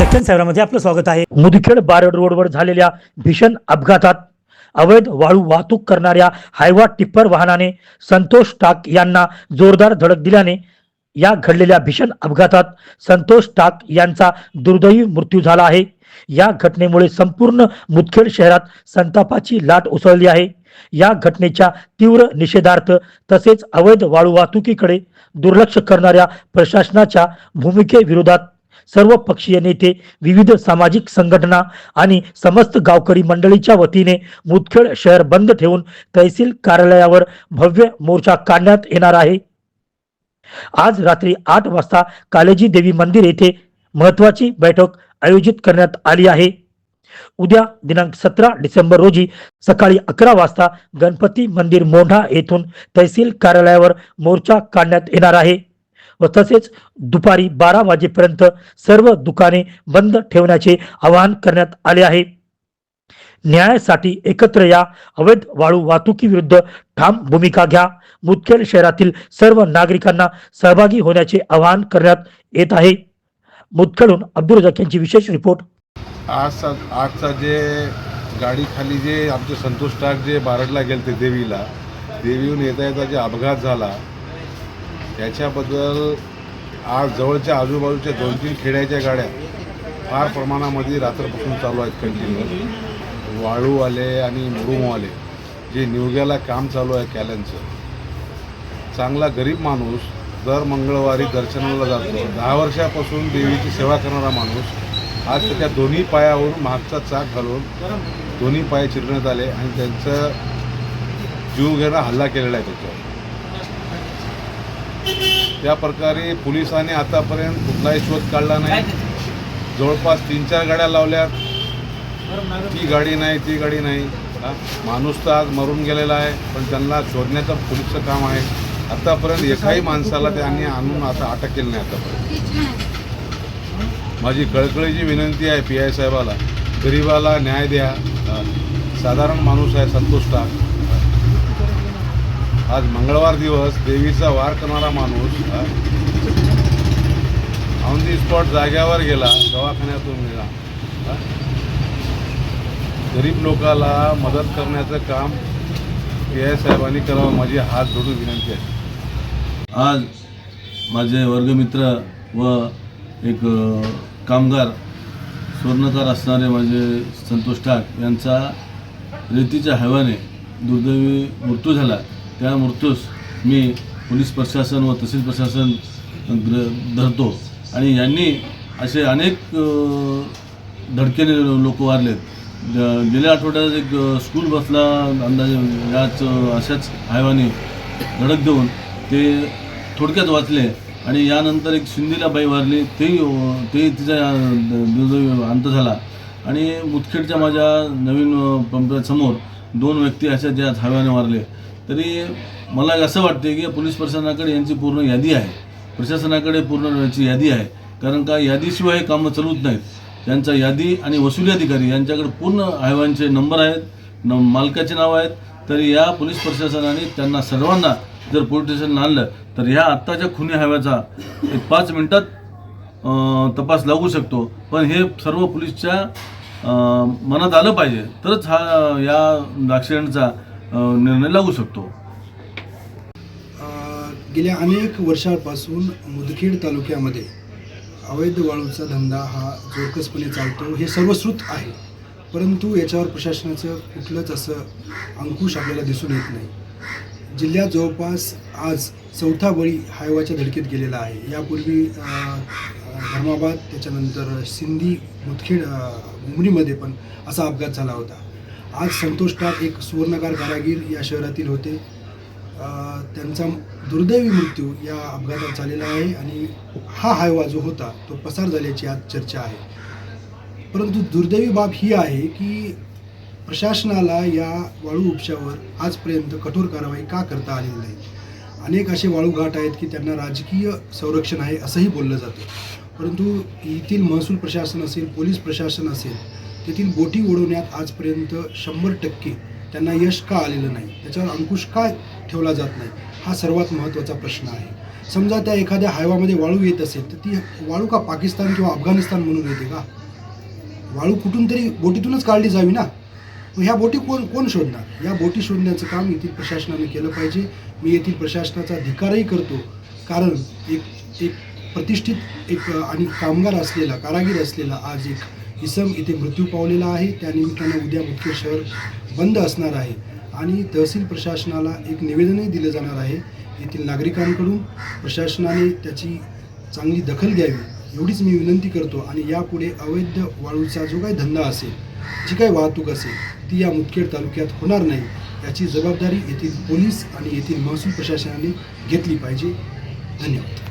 दक्षिण शहरामध्ये आपलं स्वागत आहे. मुदखेड बारड रोडवर झालेल्या भीषण अपघातात अवैध वाळू वाहतूक करणाऱ्या हायवा टिप्पर वाहनाने संतोष टाक यांना जोरदार धडक दिल्याने या घडलेल्या भीषण अपघातात संतोष टाक यांचा दुर्दैवी मृत्यू झाला आहे. या घटनेमुळे संपूर्ण मुदखेड शहरात संतापाची लाट उसळली आहे. या घटनेच्या तीव्र निषेधार्थ तसेच अवैध वाळू वाहतुकीकडे दुर्लक्ष करणाऱ्या प्रशासनाच्या भूमिकेविरोधात सर्व पक्षीय नेते विविध सामाजिक संघटना आणि समस्त गावकरी मंडळीच्या वतीने मुदखेड शहर बंद ठेवून तहसील कार्यालयावर भव्य मोर्चा काढण्यात येणार आहे. आज रात्री आठ वाजता कालेजी देवी मंदिर येथे महत्वाची बैठक आयोजित करण्यात आली आहे. उद्या दिनांक सतरा डिसेंबर रोजी सकाळी अकरा वाजता गणपती मंदिर मोंढा येथून तहसील कार्यालयावर मोर्चा काढण्यात येणार आहे. व तसेच दुपारी बारा वाजेपर्यंत सर्व दुकाने बंद ठेवण्याचे आवाहन करण्यात आले आहे. न्यायासाठी एकत्र या अवैध वाळू वाहतुकीविरुद्ध ठाम भूमिका घ्या. मुदखेड शहरातील सर्व नागरिकांना सहभागी होण्याचे आवाहन करण्यात येत आहे. मुदखेडून अब्दुल रजाक यांची विशेष रिपोर्ट. आज आजचा जे गाडीखाली जे आमचे संतोष टाक जे बारडला गेले ते देवीला देवीहून येता येता जे अपघात झाला त्याच्याबद्दल आज जवळच्या आजूबाजूच्या दोन तीन खेड्याच्या गाड्या फार प्रमाणामध्ये रात्रपासून चालू आहेत कंटिन्यू वाळूवाले आणि मुरुमवाले जे निवग्याला काम चालू आहे कॅलनचं चांगला गरीब माणूस दर मंगळवारी दर्शनाला जातो. दहा वर्षापासून देवीची सेवा करणारा माणूस आज त्याच्या दोन्ही पायावरून मागचा चाक घालून दोन्ही पाय चिरण्यात आले आणि त्यांचं जीव घेणं हल्ला केलेला आहे त्याच्यावर. त्या प्रकारे पोलिसांनी आतापर्यंत कुठलाही शोध काढला नाही. जवळपास तीन चार गाड्या लावल्या ती गाडी नाही ती गाडी नाही? माणूस तर आज मरून गेलेला आहे पण त्यांना शोधण्याचं पोलीसचं काम आहे. आतापर्यंत एकाही माणसाला त्यांनी आणून आता अटक केली नाही आतापर्यंत. माझी कळकळीची विनंती आहे पी आय साहेबाला. गरिबाला न्याय द्या. साधारण माणूस आहे संतोष टाक आज मंगळवार दिवस देवीचा वार करणारा माणूस ऑन दी स्पॉट जाग्यावर गेला दवाखान्यातून गेला गरीब लोकाला मदत करण्याचं काम पी आय साहेबांनी करावं माझी हात जोडून विनंती आहे. आज माझे वर्गमित्र व एक कामगार स्वर्णकार असणारे माझे संतोष टाक यांचा रेतीच्या हव्याने दुर्दैवी मृत्यू झाला. त्या मृत्यूस मी पोलीस प्रशासन व तहसील प्रशासन ग्र धरतो. आणि यांनी असे अनेक धडकेने लोक वारलेत. गेल्या आठवड्यात एक स्कूल बसला अंदाजे याच अशाच हायवाने धडक देऊन ते थोडक्यात वाचले आणि यानंतर एक सिंधीला बाई वारली. तेही ते तिचा दुर्दैवी अंत झाला. आणि मुदखेडच्या माझ्या नवीन पंपासमोर दोन व्यक्ती अशा ज्या हायवाने वारले. तरी मला असं वाटते की पोलीस प्रशासनाकडे यांची पूर्ण यादी आहे. प्रशासनाकडे पूर्ण याची यादी आहे. कारण का यादीशिवाय हे कामं चालूच नाहीत. त्यांचा यादी आणि वसुली अधिकारी यांच्याकडे पूर्ण हायवांचे नंबर आहेत न मालकाचे नाव आहेत. तरी या पोलीस प्रशासनाने त्यांना सर्वांना जर पोलीस स्टेशन आणलं तर ह्या आत्ताच्या खुनी हायव्याचा एक पाच मिनटात तपास लागू शकतो. पण हे सर्व पोलीसच्या मनात आलं पाहिजे. तरच हा या ॲक्सिडेंटचा निर्णय लागू शकतो. गेल्या अनेक वर्षांपासून मुदखेड तालुक्यामध्ये अवैध वाळूचा धंदा हा जोरकसपणे चालतो हे सर्वश्रुत आहे. परंतु याच्यावर प्रशासनाचं कुठलंच असं अंकुश आपल्याला दिसून येत नाही. जिल्ह्यात जवळपास आज चौथा बळी हायवाच्या धडकेत गेलेला आहे. यापूर्वी धर्माबाद त्याच्यानंतर सिंधी मुदखेड मुंबईमध्ये पण असा अपघात झाला होता. आज संतोष टाक एक सुवर्णकार कारागीर या शहरातील होते. त्यांचा दुर्दैवी मृत्यू या अपघातात झालेला आहे आणि हा हायवा जो होता तो पसार झाल्याची आज चर्चा आहे. परंतु दुर्दैवी बाब ही आहे की प्रशासनाला या वाळू उपशावर आजपर्यंत कठोर कारवाई का करता आलेली नाही? अनेक असे वाळू घाट आहेत की त्यांना राजकीय संरक्षण आहे असंही बोललं जातं. परंतु येथील महसूल प्रशासन असेल पोलीस प्रशासन असेल तेथील बोटी उडवण्यात आजपर्यंत शंभर टक्के त्यांना यश का आलेलं नाही? त्याच्यावर अंकुश का ठेवला जात नाही? हा सर्वात महत्त्वाचा प्रश्न आहे. समजा त्या एखाद्या हायवामध्ये वाळू येत असेल तर ती वाळू का पाकिस्तान किंवा अफगाणिस्तान म्हणून येते का? वाळू कुठून तरी बोटीतूनच काढली जावी ना? मग ह्या बोटी कोण कोण शोधणार? या बोटी शोधण्याचं काम येथील प्रशासनाने केलं पाहिजे. मी येथील प्रशासनाचा अधिकारही करतो. कारण एक एक प्रतिष्ठित एक आणि कामगार असलेला कारागीर असलेला आज एक इसम इथे मृत्यू पावलेला आहे. त्यानिमित्तानं उद्या मुदखेड शहर बंद असणार आहे. आणि तहसील प्रशासनाला एक निवेदनही दिलं जाणार आहे. येथील नागरिकांकडून प्रशासनाने त्याची चांगली दखल घ्यावी एवढीच मी विनंती करतो. आणि यापुढे अवैध वाळूचा जो काही धंदा असेल जी काही वाहतूक असेल ती या मुदखेड तालुक्यात होणार नाही. याची जबाबदारी येथील पोलीस आणि येथील महसूल प्रशासनाने घेतली पाहिजे. धन्यवाद.